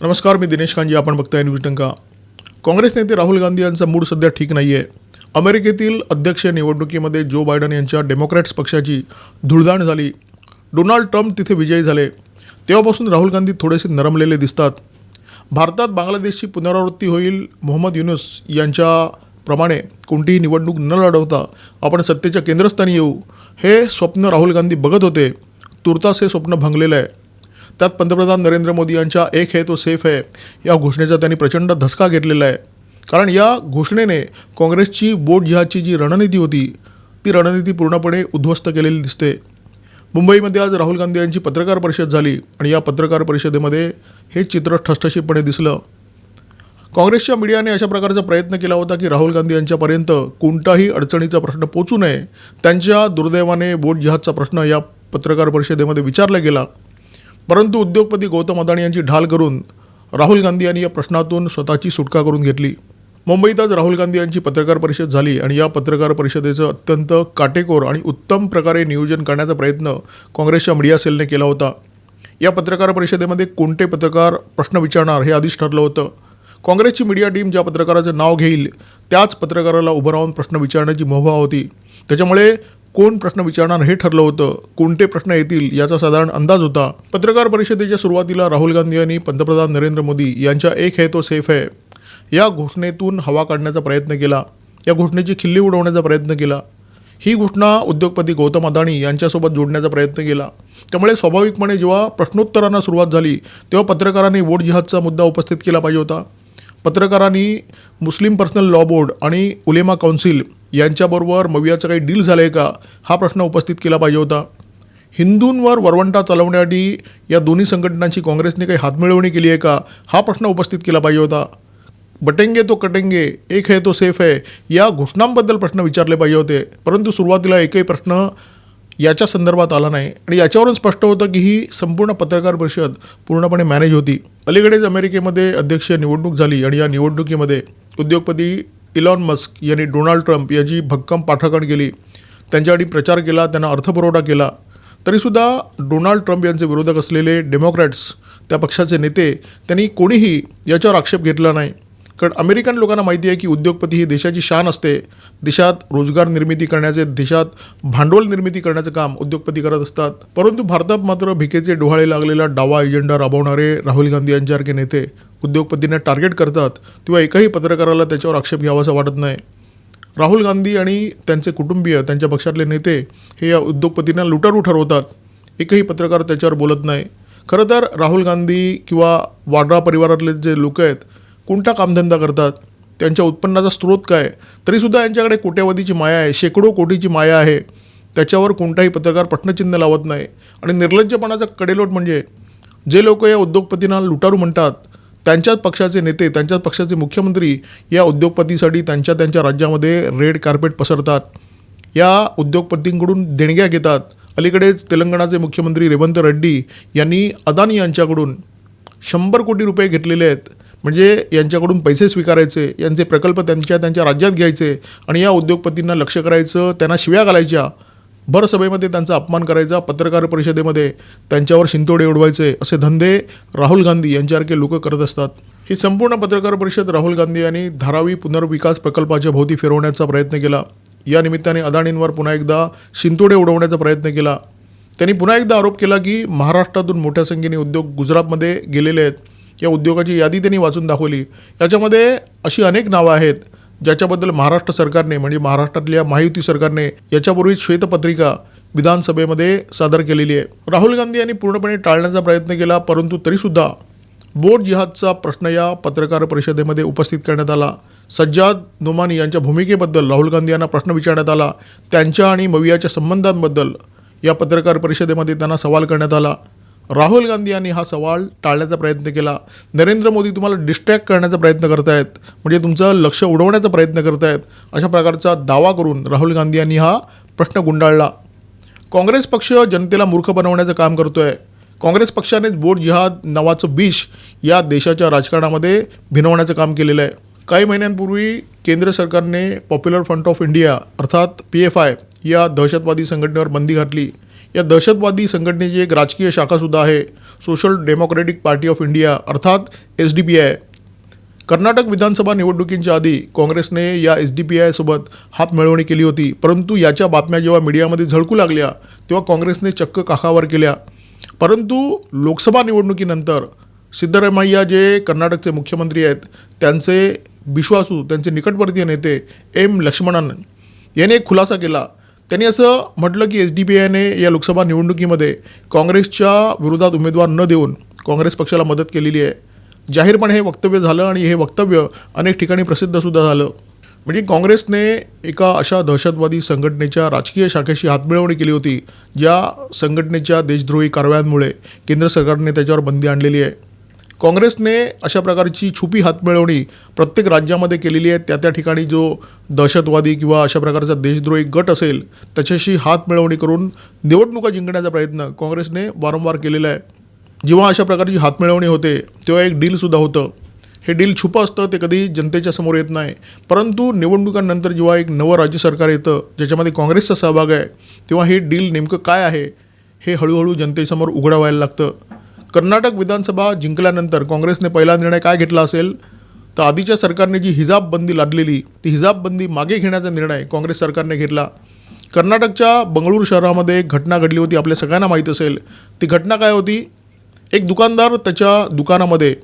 नमस्कार मी दिनेश कांजी आपण बघताय न्यूज टंका काँग्रेस नेते राहुल गांधी यांचा मूड सध्या ठीक नाही आहे अमेरिकेतील अध्यक्ष निवडणुकीमध्ये जो बायडन यांच्या डेमोक्रॅट्स पक्षाची धुळधाण झाली. डोनाल्ड ट्रम्प तिथे विजयी झाले. तेव्हापासून राहुल गांधी थोडेसे नरमलेले दिसतात. भारतात बांगलादेशची पुनरावृत्ती होईल मोहम्मद युनुस यांच्याप्रमाणे कोणतीही निवडणूक न लढवता आपण सत्तेच्या केंद्रस्थानी येऊ. हे स्वप्न राहुल गांधी बघत होते. तुर्तास हे स्वप्न भंगलेलं आहे. त्यात पंतप्रधान नरेंद्र मोदी यांच्या एक है तो सेफ है या घोषणेचा त्यांनी प्रचंड धसका घेतलेला आहे. कारण या घोषणेने काँग्रेसची बोट जिहादची जी रणनीती होती ती रणनीती पूर्णपणे उद्ध्वस्त केलेली दिसते. मुंबईमध्ये आज राहुल गांधी यांची पत्रकार परिषद झाली आणि या पत्रकार परिषदेमध्ये हे चित्र ठसठशीतपणे दिसलं. काँग्रेसच्या मीडियाने अशा प्रकारचा प्रयत्न केला होता की राहुल गांधी यांच्यापर्यंत कोणताही अडचणीचा प्रश्न पोचू नये त्यांच्या दुर्दैवाने बोट जिहादचा प्रश्न या पत्रकार परिषदेमध्ये विचारला गेला. परंतु उद्योगपती गौतम अदाणी यांची ढाल करून राहुल गांधी यांनी या प्रश्नातून स्वतःची सुटका करून घेतली. मुंबईत आज राहुल गांधी यांची पत्रकार परिषद झाली आणि या पत्रकार परिषदेचं अत्यंत काटेकोर आणि उत्तम प्रकारे नियोजन करण्याचा प्रयत्न काँग्रेसच्या मीडिया सेलने केला होता. या पत्रकार परिषदेमध्ये कोणते पत्रकार प्रश्न विचारणार हे आधीच ठरलं होतं. काँग्रेसची मीडिया टीम ज्या पत्रकाराचं नाव घेईल त्याच पत्रकाराला उभं राहून प्रश्न विचारण्याची मुभा होती. त्याच्यामुळे कोण प्रश्न विचारणार हे ठरलं होतं. कोणते प्रश्न येतील याचा साधारण अंदाज होता. पत्रकार परिषदेच्या सुरुवातीला राहुल गांधी यांनी पंतप्रधान नरेंद्र मोदी यांच्या एक है तो सेफ है या घोषणेतून हवा काढण्याचा प्रयत्न केला. या घोषणेची खिल्ली उडवण्याचा प्रयत्न केला. ही घोषणा उद्योगपती गौतम अदाणी यांच्यासोबत जोडण्याचा प्रयत्न केला. त्यामुळे स्वाभाविकपणे जेव्हा प्रश्नोत्तरांना सुरुवात झाली तेव्हा पत्रकारांनी वोट जिहादचा मुद्दा उपस्थित केला पाहिजे होता. पत्रकारांनी मुस्लिम पर्सनल लॉ बोर्ड आणि उलेमा काउन्सिल यांच्याबरोबर मवियाचं काही डील झालं आहे का? हा प्रश्न उपस्थित केला पाहिजे होता. हिंदूंवर वरवंटा चालवण्यासाठी या दोन्ही संघटनांची काँग्रेसने काही हातमिळवणी केली आहे का? हा प्रश्न उपस्थित केला पाहिजे होता. बटेंगे तो कटेंगे एक है तो सेफ है या घोषणांबद्दल प्रश्न विचारले पाहिजे होते. परंतु सुरुवातीला एकही प्रश्न याच्या संदर्भात आला नाही. आणि याच्यावरून स्पष्ट होतं की ही संपूर्ण पत्रकार परिषद पूर्णपणे मॅनेज होती. अलीकडेच अमेरिकेमध्ये अध्यक्षीय निवडणूक झाली आणि या निवडणुकीमध्ये उद्योगपती इलॉन मस्क यांनी डोनाल्ड ट्रम्प यांची भक्कम पाठराखण केली. त्यांच्यासाठी प्रचार केला त्यांना अर्थपुरवठा केला. तरीसुद्धा डोनाल्ड ट्रम्प यांचे विरोधक असलेले डेमोक्रॅट्स त्या पक्षाचे नेते त्यांनी कोणीही याच्यावर आक्षेप घेतला नाही. कारण अमेरिकन लोकांना माहिती आहे की उद्योगपती ही देशाची शान असते. देशात रोजगार निर्मिती करण्याचे देशात भांडवल निर्मिती करण्याचं काम उद्योगपती करत असतात. परंतु भारतात मात्र भिकेचे डोहाळे लागलेला डावा एजेंडा राबवणारे राहुल गांधी यांच्यासारखे नेते उद्योगपतींना टार्गेट करतात तेव्हा एकाही पत्रकाराला त्याच्यावर आक्षेप घ्यावासा वाटत नाही. राहुल गांधी आणि त्यांचे कुटुंबीय त्यांच्या पक्षातले नेते हे या उद्योगपतींना लुटारू ठरवतात. एकही पत्रकार त्याच्यावर बोलत नाही. खरं तर राहुल गांधी किंवा वाड्रा परिवारातले जे लोक आहेत कोणता कामधंदा करतात? त्यांच्या उत्पन्नाचा स्रोत काय तरीसुद्धा यांच्याकडे कोट्यावधीची माया आहे शेकडो कोटीची माया आहे. त्याच्यावर कोणताही पत्रकार प्रश्नचिन्ह लावत नाही. आणि निर्लज्जपणाचा कडेलोट म्हणजे जे लोक या उद्योगपतींना लुटारू म्हणतात त्यांच्याच पक्षाचे नेते त्यांच्याच पक्षाचे मुख्यमंत्री या उद्योगपतीसाठी त्यांच्या त्यांच्या राज्यामध्ये रेड कार्पेट पसरतात. या उद्योगपतींकडून देणग्या घेतात. अलीकडेच तेलंगणाचे मुख्यमंत्री रेवंत रेड्डी यांनी अदानी यांच्याकडून शंभर कोटी रुपये घेतलेले आहेत. म्हणजे यांच्याकडून पैसे स्वीकारायचे यांचे प्रकल्प त्यांच्या त्यांच्या राज्यात घ्यायचे आणि या उद्योगपतींना लक्ष करायचं त्यांना शिव्या घालायच्या. भर सभेमध्ये त्यांचा अपमान करायचा पत्रकार परिषदेमध्ये त्यांच्यावर शिंतोडे उडवायचे असे धंदे राहुल गांधी यांच्यासारखे लोक करत असतात. ही संपूर्ण पत्रकार परिषद राहुल गांधी यांनी धारावी पुनर्विकास प्रकल्पाच्या भोवती फिरवण्याचा प्रयत्न केला. या निमित्ताने अदाणींवर पुन्हा एकदा शिंतोडे उडवण्याचा प्रयत्न केला. त्यांनी पुन्हा एकदा आरोप केला की महाराष्ट्रातून मोठ्या संख्येने उद्योग गुजरातमध्ये गेलेले आहेत. या उद्योगाची यादी त्यांनी वाचून दाखवली. याच्यामध्ये अशी अनेक नावं आहेत ज्याच्याबद्दल महाराष्ट्र सरकारने म्हणजे महाराष्ट्रातल्या महायुती सरकारने याच्यापूर्वी श्वेतपत्रिका विधानसभेमध्ये सादर केलेली आहे. राहुल गांधी यांनी पूर्णपणे टाळण्याचा प्रयत्न केला परंतु तरीसुद्धा बोट जिहादचा प्रश्न या पत्रकार परिषदेमध्ये उपस्थित करण्यात आला. सज्जाद नुमानी यांच्या भूमिकेबद्दल राहुल गांधी यांना प्रश्न विचारण्यात आला. त्यांच्या आणि मवियाच्या संबंधांबद्दल या पत्रकार परिषदेमध्ये त्यांना सवाल करण्यात आला. राहुल गांधी यांनी हा सवाल टाळण्याचा प्रयत्न केला. नरेंद्र मोदी तुम्हाला डिस्ट्रॅक्ट करण्याचा प्रयत्न करतायत म्हणजे तुमचं लक्ष उडवण्याचा प्रयत्न करतायत अशा प्रकारचा दावा करून राहुल गांधी यांनी हा प्रश्न गुंडाळला. काँग्रेस पक्ष जनतेला मूर्ख बनवण्याचं काम करतो आहे काँग्रेस पक्षानेच बोट जिहाद नावाचं विष या देशाच्या राजकारणामध्ये भिनवण्याचं काम केलेलं आहे. काही महिन्यांपूर्वी केंद्र सरकारने पॉप्युलर फ्रंट ऑफ इंडिया अर्थात पी एफ आय या दहशतवादी संघटनेवर बंदी घातली. या दहशतवादी संघटनेची एक राजकीय शाखासुद्धा आहे Social Democratic Party of India अर्थात S D P I Karnataka विधानसभा निवडणुकींच्या आधी काँग्रेसने या एस डी पी आयसोबत हात मिळवणी केली होती परंतु याच्या बातम्या जेव्हा मीडियामध्ये झळकू लागल्या तेव्हा काँग्रेसने चक्क काखावर केल्या. परंतु लोकसभा निवडणुकीनंतर सिद्धरामय्या जे कर्नाटकचे मुख्यमंत्री आहेत त्यांचे विश्वासू त्यांचे निकटवर्तीय नेते एम लक्ष्मणन याने एक खुलासा केला त्यांनी असं म्हटलं की एस डी पी आयने या लोकसभा निवडणुकीमध्ये काँग्रेसच्या विरोधात उमेदवार न देऊन काँग्रेस पक्षाला मदत केलेली आहे. जाहीरपणे हे वक्तव्य झालं आणि हे वक्तव्य अनेक ठिकाणी प्रसिद्धसुद्धा झालं. म्हणजे काँग्रेसने एका अशा दहशतवादी संघटनेच्या राजकीय शाखेशी हातमिळवणी केली होती ज्या संघटनेच्या देशद्रोही कारवायांमुळे केंद्र सरकारने त्याच्यावर बंदी आणलेली आहे. काँग्रेसने अशा प्रकारची छुपी हातमिळवणी प्रत्येक राज्यामध्ये केलेली आहे. त्या त्या ठिकाणी जो दहशतवादी किंवा अशा प्रकारचा देशद्रोही गट असेल त्याच्याशी हातमिळवणी करून निवडणुका जिंकण्याचा प्रयत्न काँग्रेसने वारंवार केलेला आहे. जेव्हा अशा प्रकारची हातमिळवणी होते तेव्हा एक डीलसुद्धा होतं. हे डील छुपं असतं ते कधी जनतेच्या समोर येत नाही. परंतु निवडणुकांनंतर जेव्हा एक नवं राज्य सरकार येतं ज्याच्यामध्ये काँग्रेसचा सहभाग आहे तेव्हा हे डील नेमकं काय आहे हे हळूहळू जनतेसमोर उघडा व्हायला लागतं. कर्नाटक विधानसभा जिंकल्यानंतर काँग्रेसने पहिला निर्णय काय घेतला असेल? तर आधीच्या सरकारने जी हिजाब बंदी लादलेली ती हिजाब बंदी मागे घेण्याचा निर्णय काँग्रेस सरकारने घेतला. कर्नाटकच्या बंगळूर शहरामध्ये एक घटना घडली होती आपल्या सगळ्यांना माहीत असेल. ती घटना काय होती? एक दुकानदार त्याच्या दुकानामध्ये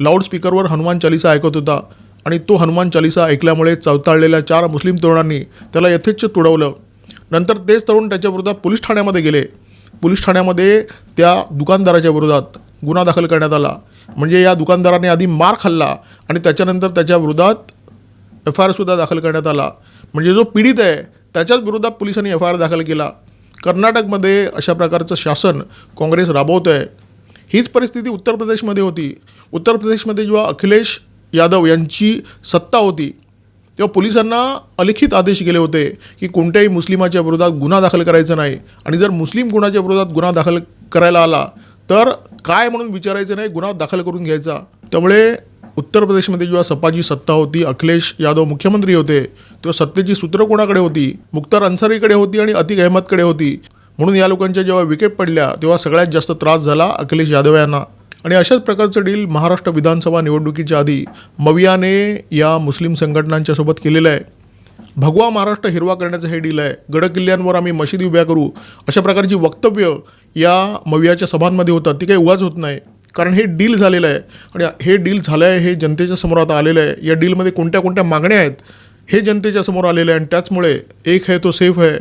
लाऊडस्पीकरवर हनुमान चालिसा ऐकत होता आणि तो हनुमान चालिसा ऐकल्यामुळे चवताळलेल्या चार मुस्लिम तरुणांनी त्याला यथेच्छ तुडवलं. नंतर तेच तरुण त्याच्या पोलीस ठाण्यामध्ये गेले. पोलीस ठाण्यामध्ये त्या दुकानदाराच्या विरोधात गुन्हा दाखल करण्यात आला. म्हणजे या दुकानदाराने आधी मार खाल्ला आणि त्याच्यानंतर त्याच्या विरोधात एफ आय आरसुद्धा दाखल करण्यात आला. म्हणजे जो पीडित आहे त्याच्याच विरोधात पोलिसांनी एफ आय आर दाखल केला. कर्नाटकमध्ये अशा प्रकारचं शासन काँग्रेस राबवत आहे हीच परिस्थिती उत्तर प्रदेशमध्ये होती. उत्तर प्रदेशमध्ये जेव्हा अखिलेश यादव यांची सत्ता होती तेव्हा पोलिसांना अलिखित आदेश गेले होते की कोणत्याही मुस्लिमाच्या विरोधात गुन्हा दाखल करायचा नाही. आणि जर मुस्लिम कुणाच्या विरोधात गुन्हा दाखल करायला आला तर काय म्हणून विचारायचं नाही गुन्हा दाखल करून घ्यायचा. त्यामुळे उत्तर प्रदेशमध्ये जेव्हा सपाची सत्ता होती अखिलेश यादव मुख्यमंत्री होते तेव्हा सत्तेची सूत्र कोणाकडे होती? मुख्तार अन्सारीकडे होती आणि अतिक अहमदकडे होती. म्हणून या लोकांच्या जेव्हा विकेट पडल्या तेव्हा सगळ्यात जास्त त्रास झाला अखिलेश यादव यांना. आणि अशाच प्रकारचं डील महाराष्ट्र विधानसभा निवडणुकीच्या आधी मवियाने या मुस्लिम संघटनांच्या सोबत केलेलं आहे. भगवा महाराष्ट्र हिरवा करण्याचं हे डील आहे. गडकिल्ल्यांवर आम्ही मशिदी उभ्या करू. अशा प्रकारची वक्तव्य या मवियाच्या सभांमध्ये होतात. ती काही उगाच होत नाही. कारण हे डील झालेलं आहे. आणि हे डील झालं आहे हे जनतेच्या समोर आता आलेलं आहे. या डीलमध्ये कोणत्या कोणत्या मागण्या आहेत हे जनतेच्या समोर आलेलं आहे. आणि त्याचमुळे एक है तो सेफ है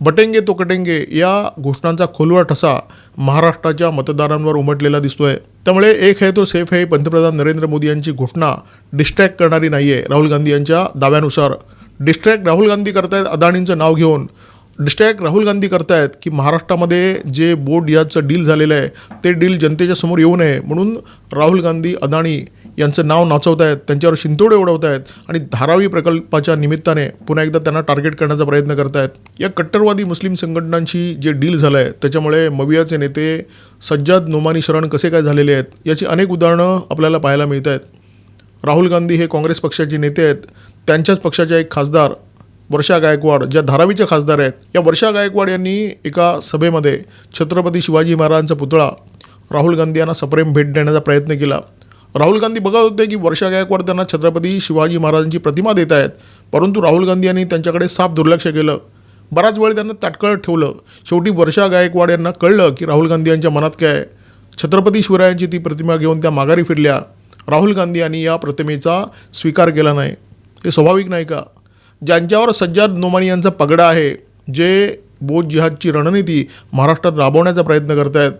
बटेंगे तो कटेंगे या घोषणांचा खोलवर ठसा. महाराष्ट्राच्या मतदारांवर उमटलेला दिसतोय. त्यामुळे एक है तो सेफ है पंतप्रधान नरेंद्र मोदी यांची घोषणा डिस्ट्रॅक्ट करणारी नाही आहे राहुल गांधी यांच्या दाव्यानुसार. डिस्ट्रॅक्ट राहुल गांधी करतायत अदानींचं नाव घेऊन. डिस्ट्रॅक्ट राहुल गांधी करतायत की महाराष्ट्रामध्ये जे बोट याचं डील झालेलं आहे ते डील जनतेच्या समोर येऊ नये म्हणून राहुल गांधी अदाणी यांचं नाव नाचवत आहेत त्यांच्यावर शिंतोडे उडवत आहेत आणि धारावी प्रकल्पाच्या निमित्ताने पुन्हा एकदा त्यांना टार्गेट करण्याचा प्रयत्न करत आहेत या कट्टरवादी मुस्लिम संघटनांशी जे डील झालं आहे त्याच्यामुळे मवियाचे नेते सज्जाद नोमानी शरण कसे काय झालेले आहेत याची अनेक उदाहरणं आपल्याला पाहायला मिळत आहेत राहुल गांधी हे काँग्रेस पक्षाचे नेते आहेत. त्यांच्याच पक्षाच्या एक खासदार वर्षा गायकवाड ज्या धारावीच्या खासदार आहेत. या वर्षा गायकवाड यांनी एका सभेमध्ये छत्रपती शिवाजी महाराजांचा पुतळा राहुल गांधी यांना सप्रेम भेट देण्याचा प्रयत्न केला. राहुल गांधी बघत होते की वर्षा गायकवाड त्यांना छत्रपती शिवाजी महाराजांची प्रतिमा देत आहेत. परंतु राहुल गांधी यांनी त्यांच्याकडे साफ दुर्लक्ष केलं. बराच वेळ त्यांना ताटकळत ठेवलं. शेवटी वर्षा गायकवाड यांना कळलं की राहुल गांधी यांच्या मनात काय आहे. छत्रपती शिवरायांची ती प्रतिमा घेऊन त्या माघारी फिरल्या. राहुल गांधी यांनी या प्रतिमेचा स्वीकार केला नाही. हे स्वाभाविक नाही का? ज्यांच्यावर सज्जाद नोमानी यांचा पगडा आहे जे बोध जिहादची रणनीती महाराष्ट्रात राबवण्याचा प्रयत्न करत आहेत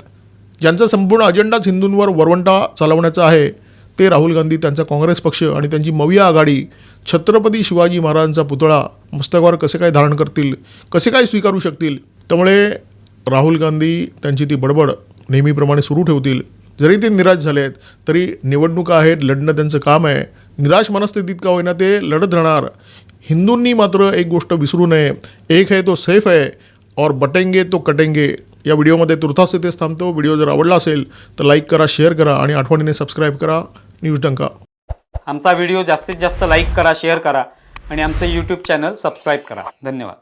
ज्यांचा संपूर्ण अजेंडाच हिंदूंवर वरवंटा चालवण्याचा आहे ते राहुल गांधी त्यांचा काँग्रेस पक्ष आणि त्यांची मविया आघाडी छत्रपती शिवाजी महाराजांचा पुतळा मस्तकावर कसे काय धारण करतील कसे काय स्वीकारू शकतील त्यामुळे राहुल गांधी त्यांची ती बडबड नेहमीप्रमाणे सुरू ठेवतील. जरी ते निराश झाले आहेत तरी निवडणुका आहेत लढणं त्यांचं काम आहे. निराश मनस्थितीत का होईना ते लढत राहणार. हिंदूंनी मात्र एक गोष्ट विसरू नये. एक है तो सेफ है और बटेंगे तो कटेंगे. या व्हिडिओमध्ये तुर्तास इथेच थांबतो. व्हिडिओ जर आवडला असेल तर लाईक करा शेअर करा आणि आठवणीने सबस्क्राईब करा. न्यूज डंका. आमचा व्हिडिओ जास्तीत जास्त लाईक करा शेअर करा आणि आमचं यूट्यूब चॅनल सबस्क्राईब करा. धन्यवाद.